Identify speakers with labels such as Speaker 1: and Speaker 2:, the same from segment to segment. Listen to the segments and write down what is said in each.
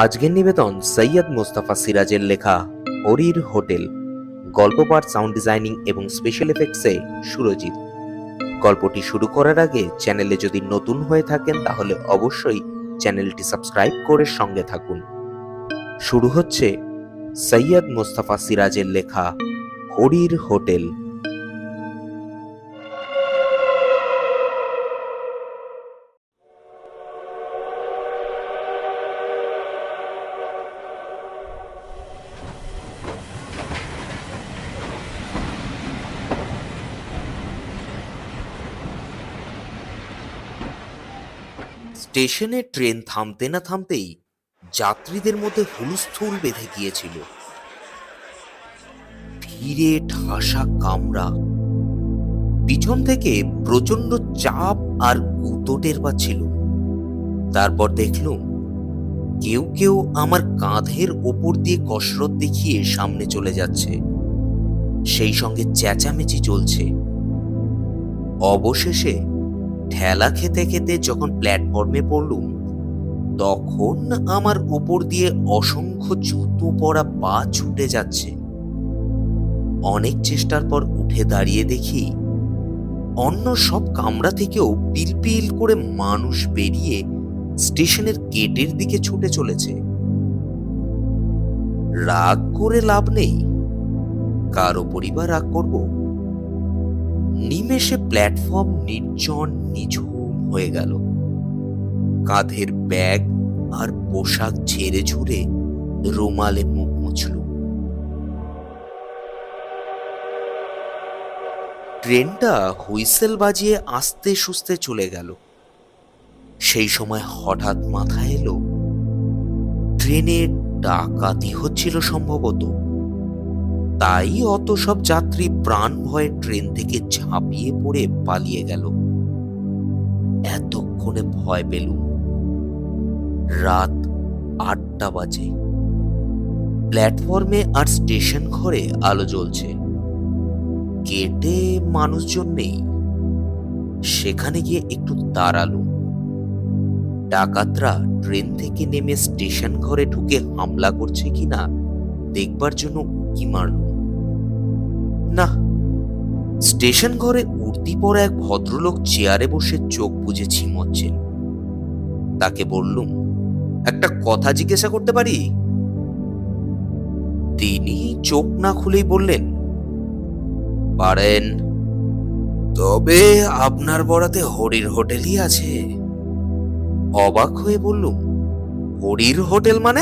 Speaker 1: আজকের নিবেদন সৈয়দ মোস্তাফা সিরাজের লেখা হরির হোটেল। গল্প পাঠ সাউন্ড ডিজাইনিং এবং স্পেশাল এফেক্টসে সুরজিৎ। গল্পটি শুরু করার আগে চ্যানেলে যদি নতুন হয়ে থাকেন তাহলে অবশ্যই চ্যানেলটি সাবস্ক্রাইব করে সঙ্গে থাকুন। শুরু হচ্ছে সৈয়দ মোস্তাফা সিরাজের লেখা হরির হোটেল। স্টেশনে ট্রেন থামতে না থামতেই যাত্রীদের মধ্যে হুলস্থুল বেঁধে গিয়েছিল। ভিড়ে ঠাসা কামরা। পিছন থেকে প্রচণ্ড চাপ আর গুঁতো টের পাচ্ছিল। তারপর দেখলুম, কেউ কেউ আমার কাঁধের ওপর দিয়ে কসরত দেখিয়ে সামনে চলে যাচ্ছে। সেই সঙ্গে চেঁচামেচি চলছে। অবশেষে ঠেলা খেতে খেতে যখন প্ল্যাটফর্মে পড়লুম, তখন আমার উপর দিয়ে অসংখ্য জুতো পরা পা ছুটে যাচ্ছে। অনেক চেষ্টার পর উঠে দাঁড়িয়ে দেখি, অন্য সব কামরা থেকেও পিলপিল করে মানুষ বেরিয়ে স্টেশনের গেটের দিকে ছুটে চলেছে। রাগ করে লাভ নেই। কারও পরিবার রাগ করব নিমেষে প্ল্যাটফর্ম নির্জন নিঝুম হয়ে গেল। কাঁধের ব্যাগ আর পোশাক ঝেড়ে ঝুড়ে রুমালে মুখ মুছল। ট্রেনটা হুইসেল বাজিয়ে আস্তে সুস্তে চলে গেল। সেই সময় হঠাৎ মাথায় এলো, ট্রেনে ডাকাতি হচ্ছিল সম্ভবত। তাই অত সব যাত্রী প্রাণ ভয়ে ট্রেন থেকে ঝাঁপিয়ে পড়ে পালিয়ে গেল। এতক্ষণে ভয় পেলুম। রাত আটটা বাজে। প্ল্যাটফর্মে আর স্টেশন ঘরে আলো জ্বলছে। গেটে মানুষজন নেই। সেখানে গিয়ে একটু দাঁড়ালুম। ডাকাতরা ট্রেন থেকে নেমে স্টেশন ঘরে ঢুকে হামলা করছে কিনা দেখবার জন্য উকি মারলুম। না। স্টেশন ঘরে উর্দি পরা এক ভদ্রলোক চেয়ারে বসে চোখ বুজে ছিমচ্ছেন। তাকে বললুম, একটা কথা জিজ্ঞাসা করতে পারি? তিনি চোখ না খুলেই বললেন, পারেন, তবে আপনার বরাতে হরির হোটেলই আছে। অবাক হয়ে বললুম, হরির হোটেল মানে?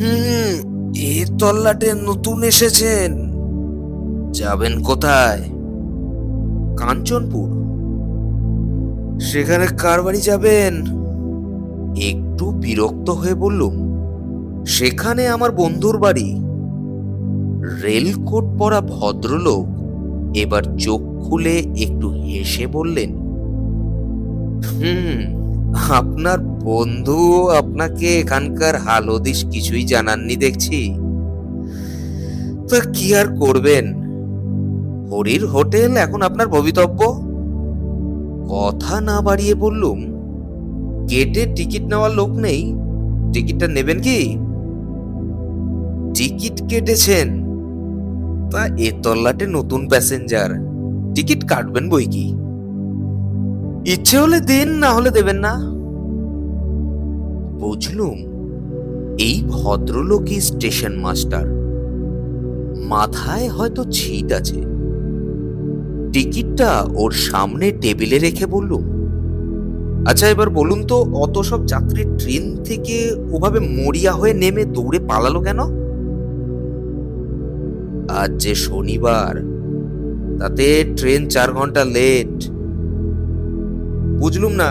Speaker 1: হুম, এ তল্লাটে নতুন এসেছেন। যাবেন কোথায়? কাঞ্চনপুর। সেখানে কার বাড়ি যাবেন? একটু বিরক্ত হয়ে বললুম, সেখানে আমার বন্ধুর বাড়ি। রেলকোট পরা ভদ্রলোক এবার চোখ খুলে একটু হেসে বললেন, হুম, আপনার বন্ধু আপনাকে এখানকার হাল হদিস কিছুই জানাননি দেখছি। তা কি আর করবেন? হরির হোটেল এখন আপনার ভবিতব্য? কথা না বাড়িয়ে বললুম, গেটে টিকিট নেওয়ার লোক নেই, টিকিটটা নেবেন কি? টিকিট কেটেছেন, তা এ তল্লাটে নতুন প্যাসেঞ্জার, টিকিট কাটবেন বই কি? ইচ্ছে হলে দিন, না হলে দেবেন না। বুঝলুম, এই ভদ্রলোকই স্টেশন মাস্টার। মাথায় হয়তো ছিট আছে। টিকিটটা ওর সামনে টেবিলে রেখে বললুম আচ্ছা এবার বলুন তো, অত সব যাত্রী ট্রেন থেকে ওভাবে মরিয়া হয়ে নেমে দৌড়ে পালালো কেন? আজ যে শনিবার, তাতে ট্রেন চার ঘণ্টা লেট। বুঝলুম না।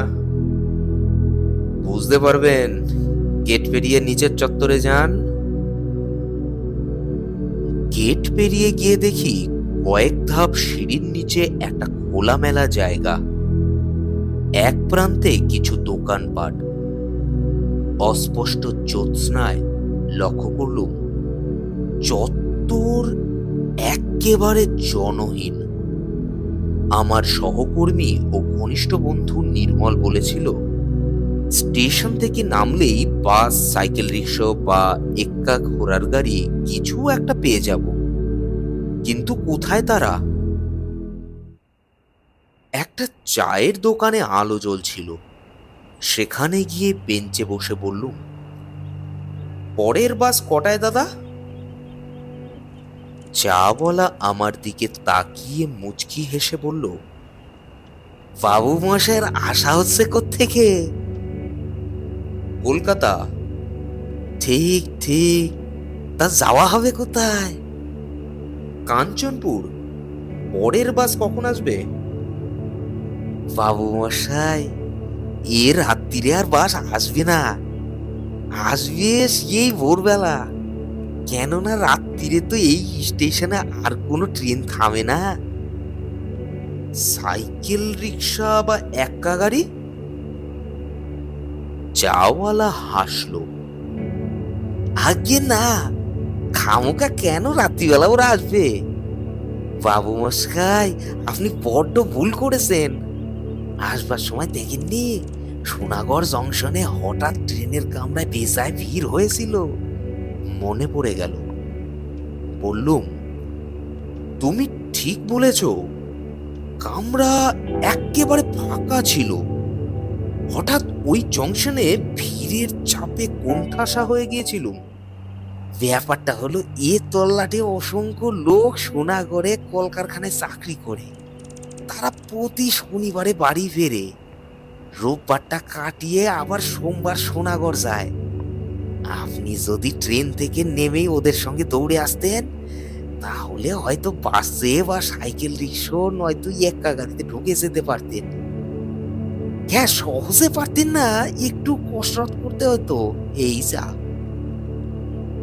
Speaker 1: বুঝতে পারবেন, গেট পেরিয়ে নিচের চত্বরে যান। গেট পেরিয়ে গিয়ে দেখি কয়েক ধাপ সিঁড়ির নিচে একটা খোলামেলা জায়গা। এক প্রান্তে কিছু দোকানপাট। অস্পষ্ট জ্যোৎস্নায় লক্ষ্য করলুম, চত্বর একেবারে জনহীন। আমার সহকর্মী ও ঘনিষ্ঠ বন্ধু নির্মল বলেছিল, স্টেশন থেকে নামলেই বাস, সাইকেল রিক্সা বা এক্কা ঘোড়ার গাড়ি কিছু একটা পেয়ে যাব। কিন্তু কোথায় তারা? একটা চায়ের দোকানে আলো জ্বলছিল। সেখানে গিয়ে বেঞ্চে বসে বললুম, পরের বাস কটায় দাদা? চা বলা আমার দিকে তাকিয়ে মুচকি হেসে বলল, বাবু মশাইয়ের আশা হচ্ছে থেকে কলকাতা। ঠিক ঠিক। তা যাওয়া হবে কোথায়? কাঞ্চনপুর। পরের বাস কখন আসবে? বাবু মশাই, এর রাত্রিরে আর বাস আসবে না। আসবে সেই ভোরবেলা। কেননা রাত্রিরে তো এই স্টেশনে আর কোনো ট্রেন থামে না। সাইকেল, রিক্সা বা এক্কা গাড়ি? চাওয়ালা হাসলো। আগে না খামোকা কেন রাত্রিবেলা ওরা আসবে? বাবু মশাই, আপনি বড্ড ভুল করেছেন। আসবার সময় দেখেননি, সোনাগড় জংশনে হঠাৎ ট্রেনের কামরায় বেজায় ভিড় হয়েছিল। মনে পড়ে গেল। বললুম, তুমি ঠিক বলেছ, কামরা একেবারে ফাঁকা ছিল। হঠাৎ ওই জংশনে ভিড়ের চাপে কোণঠাসা হয়ে গিয়েছিলুম। ব্যাপারটা হলো, এ তল্লাটে অসংখ্য লোক সোনাগড়ে কলকারখানায় চাকরি করে। তারা প্রতি শনিবারে বাড়ি ফেরে। রোববারটা কাটিয়ে আবার সোমবার সোনাগড় যায়। আপনি যদি ট্রেন থেকে নেমেই ওদের সঙ্গে দৌড়ে আসতেন, তাহলে হয়তো বাসে বা সাইকেল রিক্সা নয়তো একা গাড়িতে ঢুকে যেতে পারতেন। হ্যাঁ সহজে পারতেন না, একটু কসরত করতে হতো। এই যা।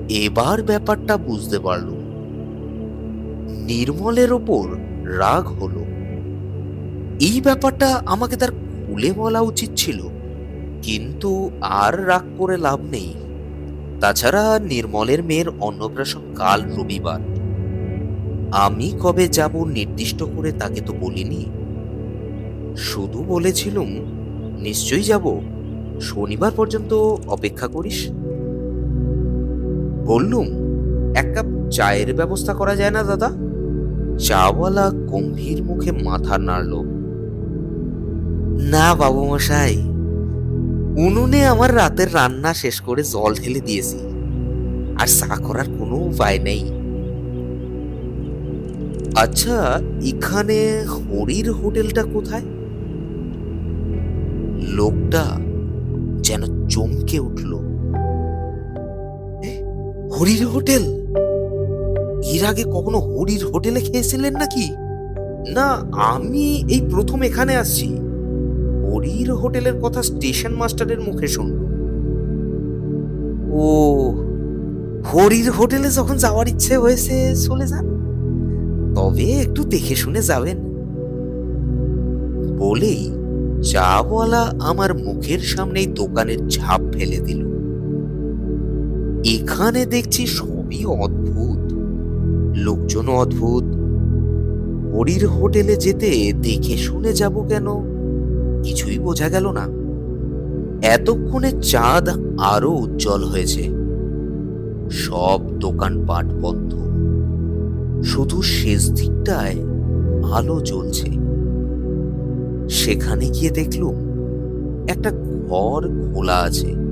Speaker 1: এবার ব্যাপারটা বুঝতে পারলুম নির্মলের ওপর রাগ হলো। এই ব্যাপারটা আমাকে তার খুলে বলা উচিত ছিল, কিন্তু আর রাগ করে লাভ নেই। তাছাড়া নির্মলের মেয়ের অন্নপ্রাশন কাল রবিবার। আমি কবে যাব নির্দিষ্ট করে তাকে তো বলিনি। শুধু বলেছিলুম, নিশ্চয়ই যাব। শনিবার পর্যন্ত অপেক্ষা করিস? বললুম, এক কাপ চায়ের ব্যবস্থা করা যায় না, দাদা? চাওয়ালা গম্ভীর মুখে মাথা নাড়ল। না বাবু মশাই উনুনে আমার রাতের রান্না শেষ করে জল ঢেলে দিয়েছি, আর চা করার কোনো উপায় নেই। আচ্ছা এখানে হরির হোটেলটা কোথায়? লোকটা যেন চমকে উঠল। হরির হোটেল? এর আগে কখনো হরির হোটেলে খেয়েছিলেন নাকি? না, আমি এই প্রথম এখানে আসছি। হরির হোটেলের কথা স্টেশন মাস্টারের মুখে শুনল ও, হরির হোটেলে যখন যাওয়ার ইচ্ছে হয়েছে চলে যান? তবে একটু দেখে শুনে যাবেন। বলেই চাওয়ালা আমার মুখের সামনেই দোকানের ঝাঁপ ফেলে দিল। এখানে দেখছি সবই অদ্ভুত। লোকজনও অদ্ভুত। হরির হোটেলে যেতে দেখে শুনে যাব কেন? কিছুই বোঝা গেল না। এতক্ষণে চাঁদ আরও উজ্জ্বল হয়েছে। সব দোকানপাট বন্ধ। শুধু শেষ দিকটায় আলো জ্বলছে। সেখানে গিয়ে দেখলুম একটা ঘর খোলা আছে।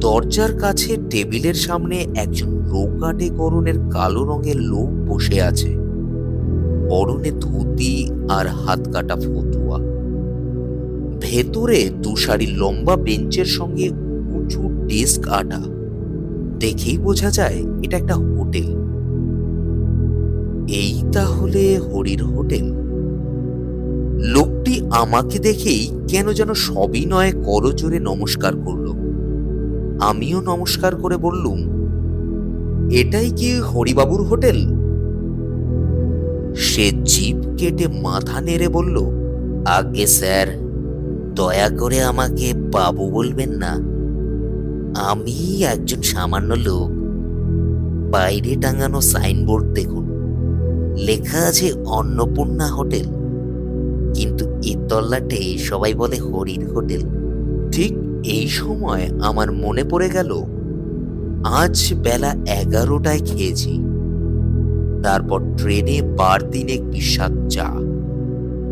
Speaker 1: দরজার কাছে টেবিলের সামনে একজন রোগাটে করণের কালো রঙের লোক বসে আছে। পরনে ধুতি আর হাত কাটা ফতুয়া। ভেতরে দুসারি লম্বা বেঞ্চের সঙ্গে উঁচু ডেস্ক আটা। দেখেই বোঝা যায় এটা একটা হোটেল। এই তাহলে হরির হোটেল। লোকটি আমাকে দেখেই কেন যেন সবই নয় করজোরে নমস্কার করল। আমিও নমস্কার করে বললুম, এটাই কি হরিবাবুর হোটেল? সে জিপ কেটে মাথা নেড়ে বলল, আগে স্যার, দয়া করে আমাকে বাবু বলবেন না। আমি একজন সামান্য লোক। বাইরে টাঙানো সাইনবোর্ড দেখুন, লেখা আছে অন্নপূর্ণা হোটেল। কিন্তু এ তল্লাটে সবাই বলে হরির হোটেল। ঠিক এই সময় আমার মনে পড়ে গেল, আজ বেলা এগারোটায় খেয়েছি। তারপর ট্রেনে বার দিনে বিস্বাদ চা।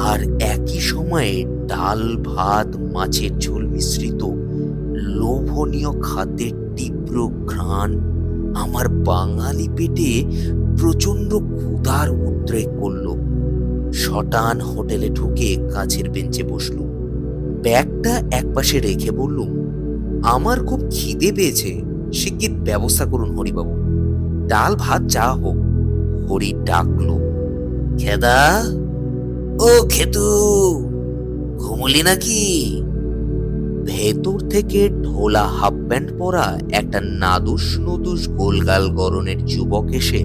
Speaker 1: আর একই সময়ে ডাল, ভাত, মাছের ঝোল মিশ্রিত লোভনীয় খাদ্যের তীব্র ঘ্রাণ আমার বাঙালি পেটে প্রচণ্ড ক্ষুধার উদ্রেক করল। শটান হোটেলে ঢুকে কাছের বেঞ্চে বসলুম। ব্যাগটা একপাশে রেখে বললুম, আমার খুব খিদে পেয়েছে, শিগগির ব্যবস্থা করুন হরিবাবু। ডাল, ভাত, যা হোক। হরি ডাকলো, খেদা? ও খেতু, ঘুমলি নাকি? ভেতর থেকে ঢোলা হাফ প্যান্ট পরা একটা নাদুস নদুস গোলগাল গরনের যুবক এসে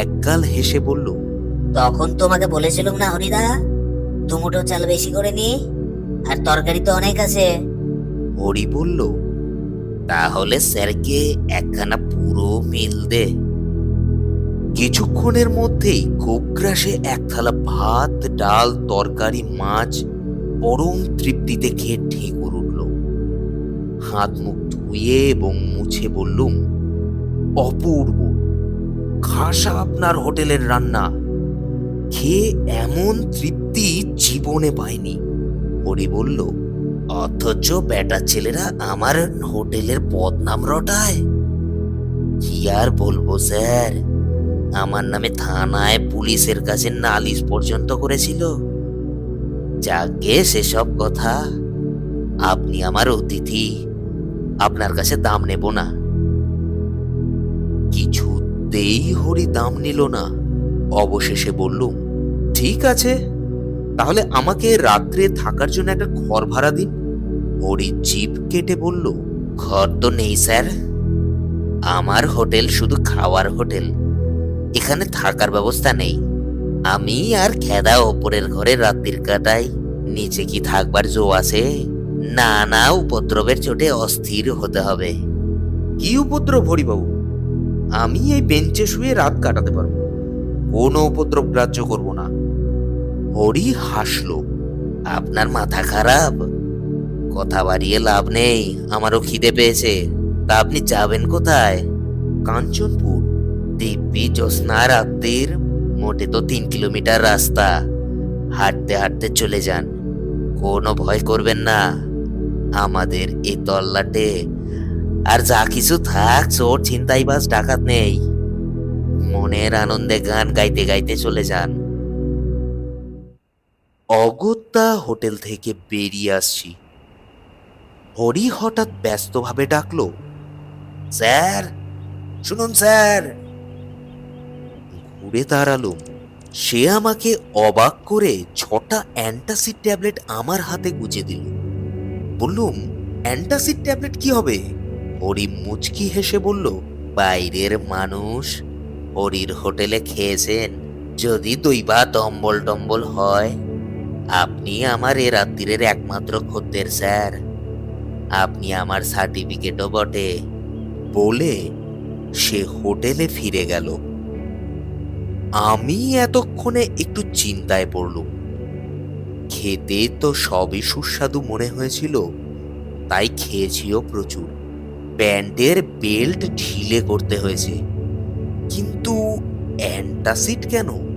Speaker 1: একগাল হেসে বলল,
Speaker 2: তখন তোমাকে বলেছিলাম না হরিদা দুমুটো চাল বেশি করে নি আর তরকারি তো অনেক আছে।
Speaker 1: হরি বলল, তাহলে স্যারকে একখানা পুরো মিল দে। কিছুক্ষণের মধ্যেই গোগ্রাসে এক থালা ভাত, ডাল, তরকারি, মাছ পরম তৃপ্তিতে খেয়ে ঠেকুর উঠল। হাত মুখ ধুয়ে এবং মুছে বললুম অপূর্ব, খাসা আপনার হোটেলের রান্না। খেয়ে এমন তৃপ্তি জীবনে পাইনি। হরি বলল, অথচ বেটা ছেলেরা আমার হোটেলের বদনাম রটায়। কি আর বলব স্যার? আমার নামে থানায় পুলিশের কাছে নালিশ পর্যন্ত করেছিল। যাকে সেসব কথা, আপনি আমার অতিথি, আপনার কাছে দাম নেব না। কিছুতেই হরি দাম নিল না। অবশেষে বললুম, ঠিক আছে তাহলে আমাকে রাত্রে থাকার জন্য একটা ঘর ভাড়া দিন? হরি জিপ কেটে বলল, ঘর তো নেই, স্যার। আমার হোটেল শুধু খাওয়ার হোটেল। এখানে থাকার ব্যবস্থা নেই। আমি আর খেদা ওপরের ঘরে রাত্রির কাটাই। নিচে কি থাকবার জো আছে? নানা উপদ্রবের চোটে অস্থির হতে হবে। কি উপদ্রব, হরিবাবু? আমি এই বেঞ্চে শুয়ে রাত কাটাতে পারব। কোনো উপদ্রব গ্রাহ্য করব না। হরি হাসলো। আপনার মাথা খারাপ? কথা বাড়িয়ে লাভ নেই, আমারও খিদে পেয়েছে। তা আপনি যাবেন কোথায়? কাঞ্চনপুর। দিব্যি জ্যোৎস্না রাত্রির, মোটে তো তিন কিলোমিটার রাস্তা। হাঁটতে হাঁটতে চলে যান। কোনো ভয় করবেন না। আমাদের এই তল্লাটে। আর যা কিছু থাক, চোর ছিনতাই বাস ডাকাত নেই। মনের আনন্দে গান গাইতে গাইতে চলে যান। অগত্যা হোটেল থেকে বেরিয়ে আসছি। হরি হঠাৎ ব্যস্তভাবে ডাকল, স্যার, শুনুন স্যার। ঘুরে দাঁড়ালুম সে আমাকে অবাক করে ছটা অ্যান্টাসিড ট্যাবলেট আমার হাতে গুজে দিল। বললুম, অ্যান্টাসিড ট্যাবলেট কি হবে? হরি মুচকি হেসে বলল, বাইরের মানুষ, হরির হোটেলে খেয়েছেন, যদি দই বা টম্বল টম্বল হয় আপনি আমার এ রাত্রিরের একমাত্র খদ্দের, স্যার। আপনি আমার সার্টিফিকেটও বটে। বলে সে হোটেলে ফিরে গেল। আমি এতক্ষণে একটু চিন্তায় পড়লুম। খেতে তো সবই সুস্বাদু মনে হয়েছিল, তাই খেয়েছিও প্রচুর। প্যান্টের বেল্ট ঢিলে করতে হয়েছে। কিন্তু অ্যান্টাসিড কেন?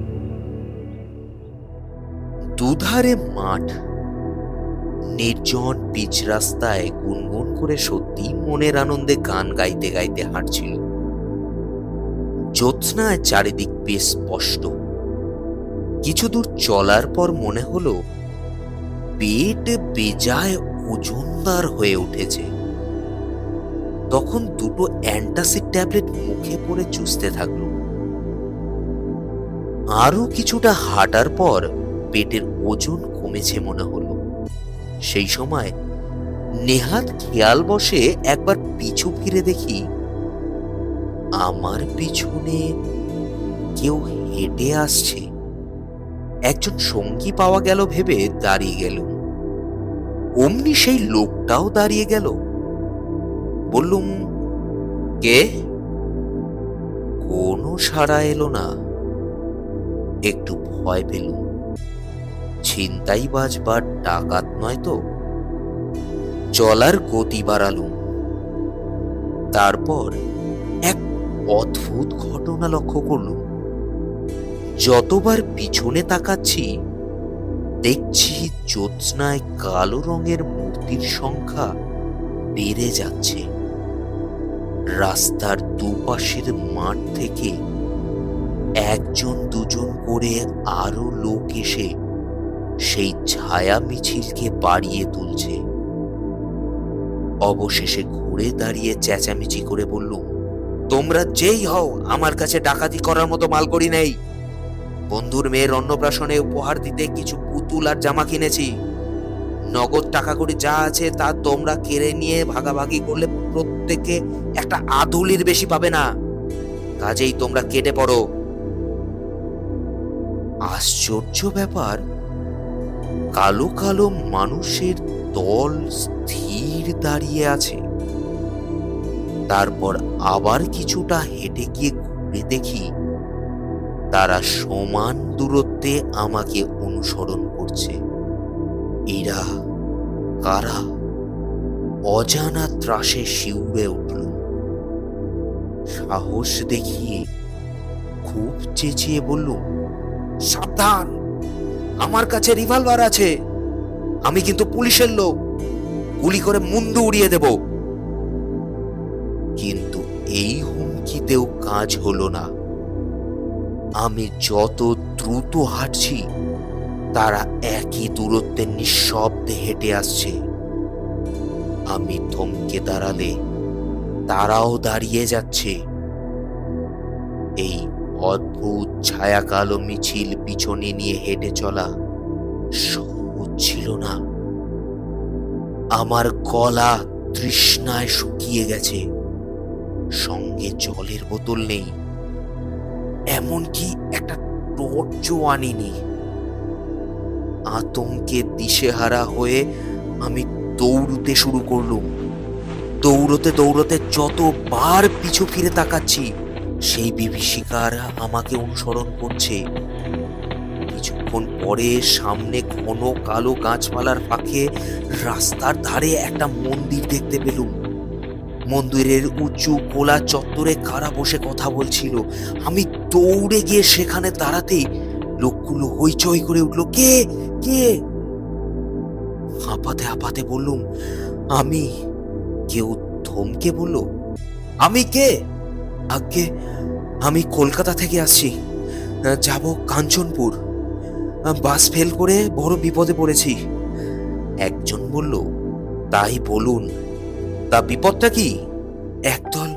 Speaker 1: দুধারে মাঠ। নির্জন পিচ রাস্তায় গুনগুন করে সত্যি মনের আনন্দে গান গাইতে গাইতে হাঁটছিল। জ্যোৎস্নায় চারিদিক বেশ স্পষ্ট। কিছু দূর চলার পর মনে হলো, পেট বেজায় ওজনদার হয়ে উঠেছে। তখন দুটো অ্যান্টাসিড ট্যাবলেট মুখে পড়ে চুষতে থাকল। আরও কিছুটা হাঁটার পর পেটের ওজন কমেছে মনে হলো। সেই সময় নেহাত খেয়াল বসে একবার পিছু ফিরে দেখি, আমার পিছনে কেউ হেঁটে আসছে। একজন সঙ্গী পাওয়া গেল ভেবে দাঁড়িয়ে গেল। অমনি সেই লোকটাও দাঁড়িয়ে গেল। বললুম, কে? কোনো সাড়া এলো না। একটু ভয় পেলুম। ছিনতাই বাজবার ডাকাত নয় তো। চলার গতি বাড়ালুম। তারপর এক অদ্ভুত ঘটনা লক্ষ্য করলুম। যতবার পিছনে তাকাচ্ছি, দেখছি জ্যোৎস্নায় কালো রঙের মূর্তির সংখ্যা বেড়ে যাচ্ছে। রাস্তার দুপাশের মাঠ থেকে একজন দুজন করে আরও লোক এসে সেই ছায়া মিছিলকে বাড়িয়ে তুলছে। অবশেষে ঘুরে দাঁড়িয়ে চেঁচামেচি করে বললুম তোমরা যেই হও, আমার কাছে ডাকাতি করার মতো মাল করি নেই। বন্ধুর মেয়ের অন্নপ্রাশনে উপহার দিতে কিছু পুতুল আর জামা কিনেছি। নগদ টাকা করে যা আছে তা তোমরা কেড়ে নিয়ে ভাগাভাগি করলে প্রত্যেকে একটা আধুলির বেশি পাবে না। কাজেই তোমরা কেটে পড়ো। আশ্চর্য ব্যাপার কালো কালো মানুষের দল স্থির দাঁড়িয়ে আছে। তারপর আবার কিছুটা হেঁটে গিয়ে ঘুরে দেখি, তারা সমান দূরত্বে আমাকে অনুসরণ করছে। এরা কারা? অজানা ত্রাসে শিউরে উঠল। সাহস দেখিয়ে খুব চেঁচিয়ে বলল, সাবধান! আমার কাছে রিভলভার আছে। আমি কিন্তু পুলিশের লোক। গুলি করে মুন্ডু উড়িয়ে দেব। কিন্তু এই হুমকিতেও কাজ হলো না। আমি যত দ্রুত হাঁটছি, তারা একই দূরত্বে নিঃশব্দে হেঁটে আসছে। আমি থমকে দাঁড়ালে তারাও দাঁড়িয়ে যাচ্ছে। এই অদ্ভুত ছায়া কালো মিছিল পিছনে নিয়ে হেঁটে চলা সহজ ছিল না। আমার গলা তৃষ্ণায় শুকিয়ে গেছে। সঙ্গে জলের বোতল নেই। এমনকি একটা টর্চও আনিনি। আতঙ্কে দিশেহারা হয়ে আমি দৌড়তে শুরু করলুম। দৌড়তে দৌড়তে যতবার পিছু ফিরে তাকাচ্ছি সেই বিভীষিকারা আমাকে অনুসরণ করছে। কিছুক্ষণ পরে সামনে ঘন কালো গাছপালার ফাঁকে রাস্তার ধারে একটা মন্দির দেখতে পেলুম। মন্দিরের উঁচু কোলা চত্বরে কারা বসে কথা বলছিল। আমি দৌড়ে গিয়ে সেখানে দাঁড়াতেই লোকগুলো হইচই করে উঠল, কে? কে? হাঁপাতে হাঁপাতে বললুম, আমি। কেউ থমকে বলল, আমি কে? আগে আমি কলকাতা থেকে আসছি। যাব কাঞ্চনপুর। বাস ফেল করে বড় বিপদে পড়েছি। একজন বলল, তাই বলুন। তা বিপদটা কি? একদল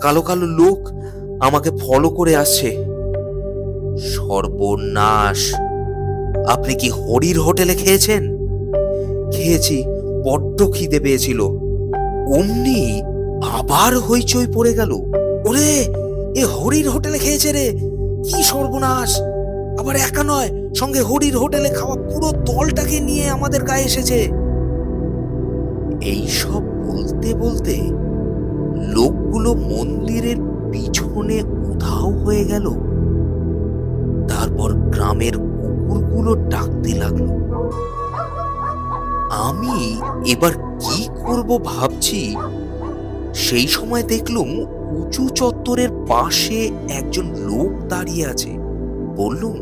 Speaker 1: কালো কালো লোক আমাকে ফলো করে আসছে। সর্বনাশ। আপনি কি হরির হোটেলে খেয়েছেন? খেয়েছি, বড্ড খিদে পেয়েছিল। অমনি আবার হইচই পড়ে গেল। ওরে, এ হরির হোটেলে খেয়েছে রে। কি সর্বনাশ। আবার একা নয়, সঙ্গে হরির হোটেলে খাওয়া পুরো দলটাকে নিয়ে আমাদের গায়ে এসেছে। এই সব বলতে বলতে লোকগুলো মন্দিরের পিছনে উধাও হয়ে গেল। তারপর গ্রামের কুকুরগুলো ডাকতে লাগল। আমি এবার কি করব ভাবছি, সেই সময় দেখলুম উঁচু চত্বরের পাশে একজন লোক দাঁড়িয়ে আছে। বললুম,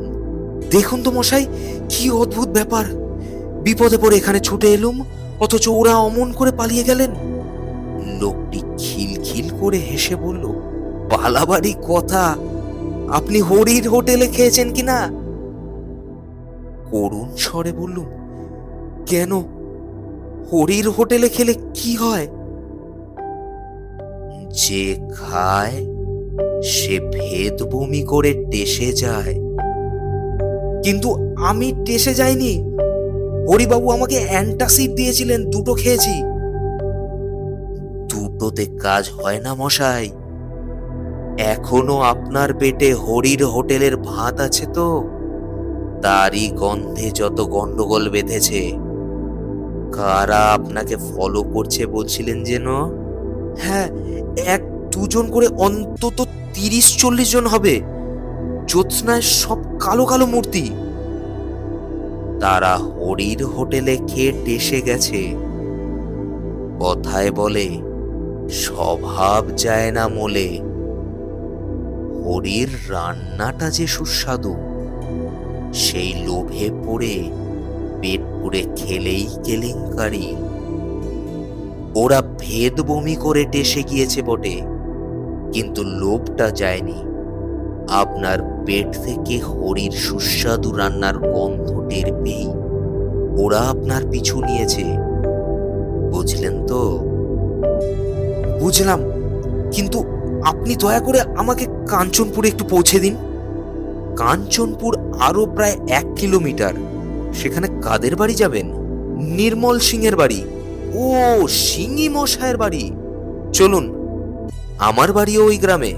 Speaker 1: দেখুন তো মশাই, কি অদ্ভুত ব্যাপার। বিপদে পড়ে এখানে ছুটে এলুম, অথচ ওরা অমন করে পালিয়ে গেলেন। লোকটি খিলখিল করে হেসে বলল পালাবাড়ি কথা, আপনি হরির হোটেলে খেয়েছেন কিনা করুণ স্বরে বললুম, কেন? হরির হোটেলে খেলে কি হয়? যে খায়, সে ভেদ বমি করে টেসে যায়। কিন্তু আমি টেসে যাইনি। হরিবাবু আমাকে অ্যান্টাসিড দিয়েছিলেন, দুটো খেয়েছি। দুটোতে কাজ হয় না, মশাই। এখনও আপনার পেটে হরির হোটেলের ভাত আছে তো? তারই গন্ধে যত গন্ডগোল বেঁধেছে। কারা আপনাকে ফলো করছে বলছিলেন যেন? হ্যাঁ এক দুজন করে অন্তত তিরিশ চল্লিশ জন হবে। জ্যোৎস্নায় সব কালো কালো মূর্তি। তারা হরির হোটেলে খেয়ে টেসে গেছে। কথায় বলে, স্বভাব যায় না মোলে। হরির রান্নাটা যে সুস্বাদু। সেই লোভে পড়ে পেট পুড়ে খেলেই কেলেঙ্কারি। ওরা ভেদ বমি করে টেসে গিয়েছে বটে, কিন্তু লোভটা যায়নি। আপনার পেট থেকে হরির সুস্বাদু রান্নার গন্ধ টের পেয়েই ওরা আপনার পিছু নিয়েছে। বুঝলেন তো? বুঝলাম, কিন্তু আপনি দয়া করে আমাকে কাঞ্চনপুরে একটু পৌঁছে দিন। কাঞ্চনপুর আরও প্রায় এক কিলোমিটার। সেখানে কাদের বাড়ি যাবেন? নির্মল সিং এর বাড়ি। ও সিঙ্গি মশায়ের বাড়ি। চলুন, আমার বাড়িও ওই গ্রামে।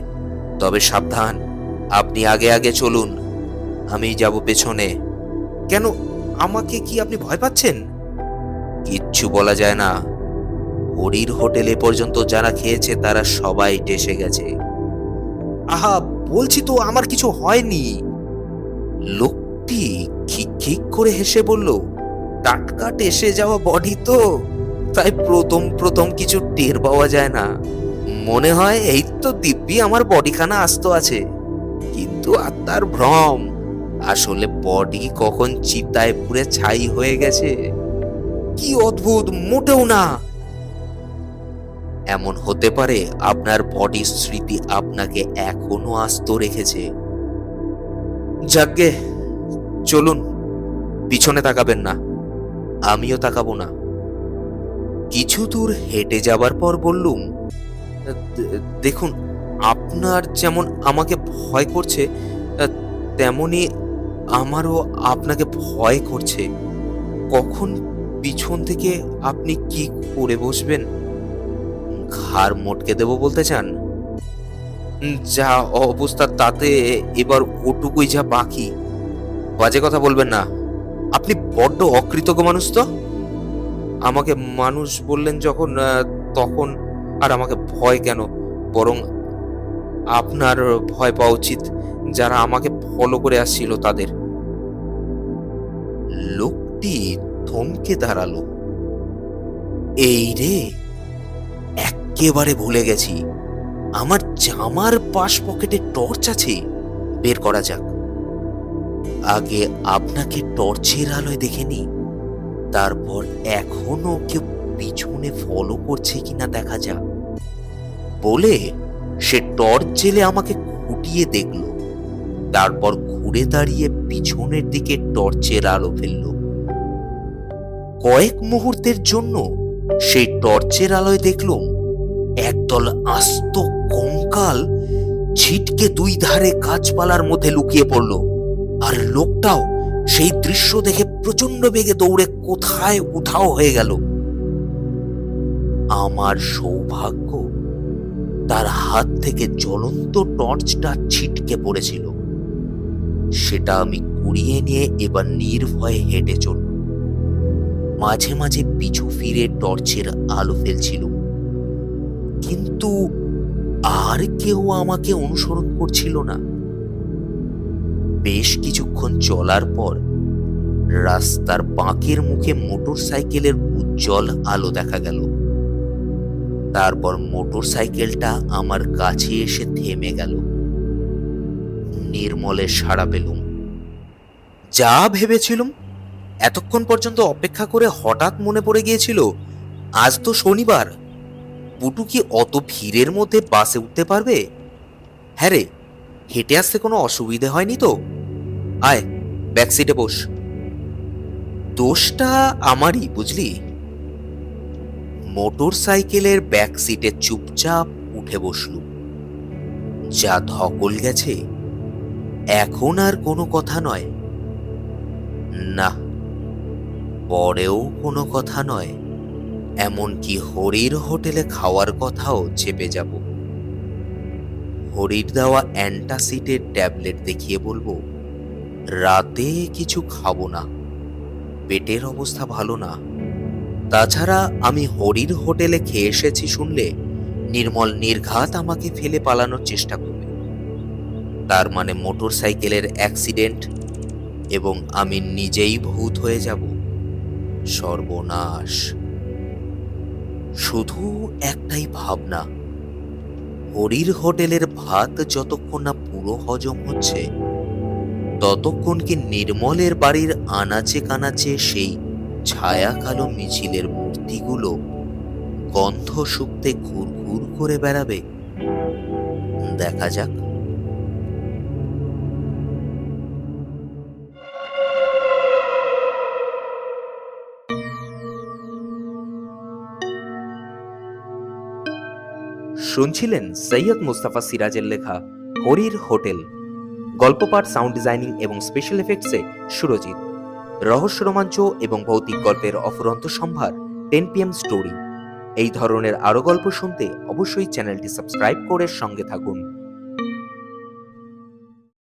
Speaker 1: তবে সাবধান, আপনি আগে আগে চলুন, আমি যাব পেছনে। কেন, আমাকে কি আপনি ভয় পাচ্ছেন? কিচ্ছু বলা যায় না। হরির হোটেলে পর্যন্ত যারা খেয়েছে, তারা সবাই টেসে গেছে। আহা, বলছি তো, আমার কিছু হয়নি। লোকটি খিক খিক করে হেসে বলল, টাটকা টেসে যাওয়া বডি তো। তাই প্রথম প্রথম কিছু টের পাওয়া যায় না। মনে হয় এই তো দিব্যি আমার বডিখানা আস্ত আছে। কিন্তু আত্মার ভ্রম, আসলে বডি কখন চিতায় পুড়ে ছাই হয়ে গেছে? কি অদ্ভুত, মোটেও না! এমন হতে পারে আপনার বডির স্মৃতি আপনাকে এখনও আস্ত রেখেছে। যাকে চলুন, পিছনে তাকাবেন না। আমিও তাকাবো না। কিছু দূর হেঁটে যাবার পর বললুম দেখুন, আপনার যেমন আমাকে ভয় করছে, তেমনি আমারও আপনাকে ভয় করছে। কখন পিছন থেকে আপনি কি করে বসবেন? ঘাড় মোটকে দেব বলতে চান? যা অবস্থা তাতে এবার ওটুকুই যা বাকি। বাজে কথা বলবেন না। আপনি বড্ড অকৃতজ্ঞ মানুষ তো? আমাকে মানুষ বললেন যখন তখন, আর আমাকে ভয় কেন? বরং আপনার ভয় পাওয়া উচিত, যারা আমাকে ফলো করে আসছিল তাদের। লোকটি থমকে দাঁড়াল। এই রে একেবারে ভুলে গেছি। আমার জামার পাশ পকেটে টর্চ আছে, বের করা যাক। আগে আপনাকে টর্চের আলোয় দেখে নি তারপর এখনও কেউ পিছনে ফলো করছে কিনা দেখা যাক। বলে সে টর্চ জেলে আমাকে খুঁটিয়ে দেখল। তারপর ঘুরে দাঁড়িয়ে পিছনের দিকে টর্চের আলো ফেলল। কয়েক মুহূর্তের জন্য সেই টর্চের আলোয় দেখলুম একদল আস্ত কঙ্কাল ছিটকে দুই ধারে গাছপালার মধ্যে লুকিয়ে পড়ল। আর লোকটাও সেই দৃশ্য দেখে প্রচণ্ড বেগে দৌড়ে কোথায় উধাও হয়ে গেল। আমার সৌভাগ্য, তার হাত থেকে জ্বলন্ত টর্চটা ছিটকে পড়েছিল। সেটা আমি কুড়িয়ে নিয়ে এবার নির্ভয়ে হেঁটে চলল মাঝে মাঝে পিছু ফিরে টর্চের আলো ফেলছিল। কিন্তু আর কেউ আমাকে অনুসরণ করছিল না। বেশ কিছুক্ষণ চলার পর রাস্তার বাঁকের মুখে মোটর সাইকেলের উজ্জ্বল আলো দেখা গেল। তারপর মোটর সাইকেলটা আমার কাছে এসে থেমে গেল। নির্মলের সাড়া পেলুম। যা ভেবেছিলুম, এতক্ষণ পর্যন্ত অপেক্ষা করে হঠাৎ মনে পড়ে গিয়েছিল, আজ তো শনিবার। পুটু কি অত ভিড়ের মধ্যে বাসে উঠতে পারবে? হ্যাঁ রে হেঁটে আসতে কোনো অসুবিধে হয়নি তো? আয় ব্যাক সিটে বস। দোষটা আমারই, বুঝলি? মোটর সাইকেলের ব্যাক সিটে চুপচাপ উঠে বসলু। যা ধকল গেছে, এখন আর কোনো কথা নয়। না, পরেও কোনো কথা নয়, এমনকি হরির হোটেলে খাওয়ার কথাও চেপে যাব। হরির দেওয়া অ্যান্টাসিডের ট্যাবলেট দেখিয়ে বলব, রাতে কিছু খাব না। পেটের অবস্থা ভালো না। তাছাড়া আমি হরির হোটেলে খেয়ে এসেছি শুনলে নির্মল নির্ঘাত আমাকে ফেলে পালানোর চেষ্টা করবে। তার মানে মোটর সাইকেলের অ্যাক্সিডেন্ট এবং আমি নিজেই ভূত হয়ে যাব। সর্বনাশ। শুধু একটাই ভাবনা হরির হোটেলের ভাত যতক্ষণ না পুরো হজম হচ্ছে, ততক্ষণ কি নির্মলের বাড়ির আনাচে কানাচে সেই ছায়া কালো মিছিলের মূর্তিগুলো গন্ধ শুকতে ঘুর ঘুর করে বেড়াবে? দেখা যাক। শুনছিলেন সৈয়দ মুস্তাফা সিরাজের লেখা হরির হোটেল। গল্পপাঠ সাউন্ড ডিজাইনিং এবং স্পেশাল এফেক্টসে সুরজিৎ। রহস্য রোমাঞ্চ এবং ভৌতিক গল্পের অফুরন্ত সম্ভার, টেন পিএম স্টোরি। এই ধরনের আরও গল্প শুনতে অবশ্যই চ্যানেলটি সাবস্ক্রাইব করে সঙ্গে থাকুন।